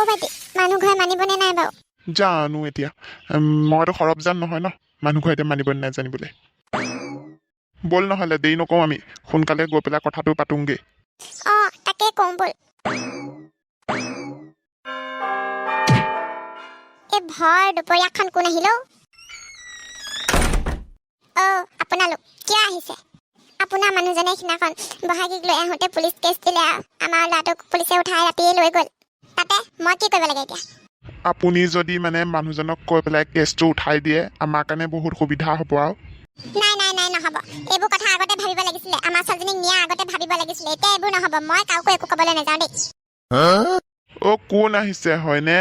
অ' ভাইটি মানুহ ঘৰে মানিবনে নাই বাৰু? জানো এতিয়া। মইতো সৰবজান নহয় ন? মানুহ ঘৰে এতিয়া মানিব নে নাই জানিবলৈ? ব'ল নহ'লে দেৰি নকওঁ আমি। সোনকালে গৈ পেলাই কথাটো পাতোংগে। অঁ তাকে কওঁ ব'ল। এই ভৰ দুপৰীয়াখন কোন আহিলেও অ' আপোনালোক কিয় আহিছে? আপোনাৰ মানুহজনে সিদিনাখন বহাগীক লৈ আহোঁতে পুলিচ কেছ দিলে আৰু আমাৰ ল'ৰাটোক পুলিচে উঠাই ৰাতিয়ে লৈ গ'ল। তাতে মই কি কৰিব লাগে এতিয়া? আপুনি যদি মানে মানুহজনক কৈ পেলাই কেছটো উঠাই দিয়ে আমাৰ কাৰণে বহুত সুবিধা হ'ব আৰু। নাই নাই নাই নহ'ব। এইবোৰ কথা আগতে ভাবিব লাগিছিলে। আমাৰ ছোৱালীজনীক নিয়া আগতে ভাবিব লাগিছিলে। এতিয়া এইবোৰ নহ'ব। মই কাকো একো ক'বলৈ নাযাওঁ দেই। অ' কোন আহিছে হয়নে?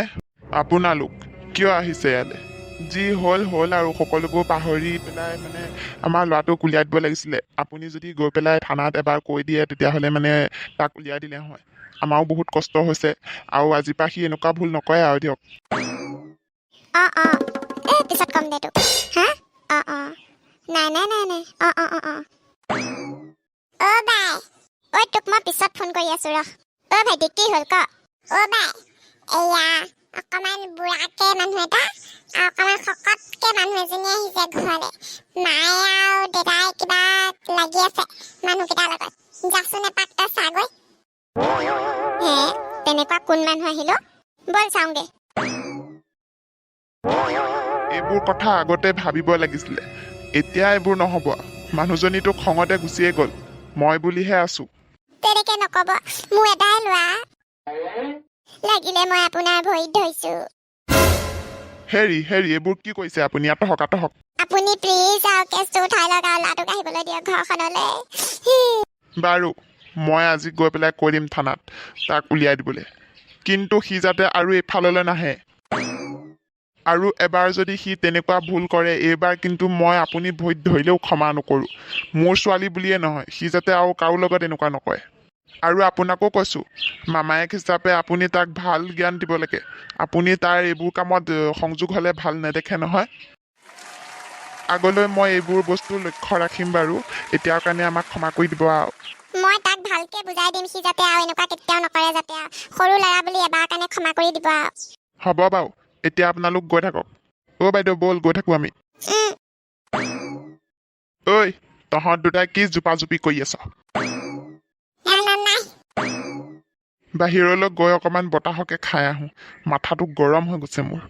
আপোনালোক কিয় আহিছে ইয়ালৈ? যি হ'ল হ'ল আৰু সকলোবোৰ পাহৰি পেলাই মানে আমাৰ ল'ৰাটোক উলিয়াই দিব লাগিছিলে। আপুনি যদি গৈ পেলাই থানাত এবাৰ কৈ দিয়ে তেতিয়াহ'লে মানে তাক উলিয়াই দিলে হয়। আমাৰো বহুত কষ্ট হৈছে। আৰু আজিৰ পৰা সি এনেকুৱা ভুল নকৰে আৰু দিয়ক। মানুহকেইটাৰ লগত। তেনেকুৱা কোন মানুহ আহিলো? ব'ল চাওঁগে এইবোৰ কথা আগতে ভাবিব লাগিছিলে। এতিয়া এইবোৰ নহ'ব। মানুহজনীতো খঙতে গুচিয়ে গ'ল। মই বুলিহে আছোঁ। তেনেকে নকব। মোৰ এটাই লোৱা। লাগিলে মই আপোনাৰ ভৰিত ধৰিছো। হেৰি হেৰি এইবোৰ কি কৰিছে আপুনি আতহক আতহক আপুনি প্লিজ আৰু কেছটো উঠাই লওক আৰু ল'ৰাটোক আহিবলৈ দিয়ক ঘৰখনলৈ। বাৰু। মই আজি গৈ পেলাই কৈ দিম থানাত তাক উলিয়াই দিবলৈ। কিন্তু সি যাতে আৰু এইফাললৈ নাহে। আৰু এবাৰ যদি সি তেনেকুৱা ভুল কৰে এইবাৰ কিন্তু মই আপুনি ভৰিত ধৰিলেও ক্ষমা নকৰোঁ। মোৰ ছোৱালী বুলিয়ে নহয় সি যাতে আৰু কাৰো লগত এনেকুৱা নকৰে আৰু আপোনাকো কৈছোঁ মামায়েক হিচাপে আপুনি তাক ভাল জ্ঞান দিব লাগে। আপুনি তাৰ এইবোৰ কামত সংযোগ হ'লে ভাল নেদেখে নহয়। আগলৈ মই এইবোৰ বস্তু লক্ষ্য ৰাখিম বাৰু। এতিয়াৰ কাৰণে আমাক ক্ষমা কৰি দিব আৰু। মই তাক ভালকে বুজাই দিম সি যাতে আৰু এনেকুৱা কেতিয়াও নকৰে যাতে আৰু। সৰু ল'ৰা বুলি এবাৰ কাৰণে ক্ষমা কৰি দিব আৰু। হ'ব বাৰু এতিয়া আপোনালোক গৈ থাকক। অ' বাইদেউ ব'ল গৈ থাকোঁ আমি। উম, ঐ তহঁত দুটাই কি জোপা জোপি কৰি আছ? নাই। বাহিৰলৈ গৈ অকণমান বতাহকে খাই আহোঁ। মাথাটো গৰম হৈ গৈছে মোৰ।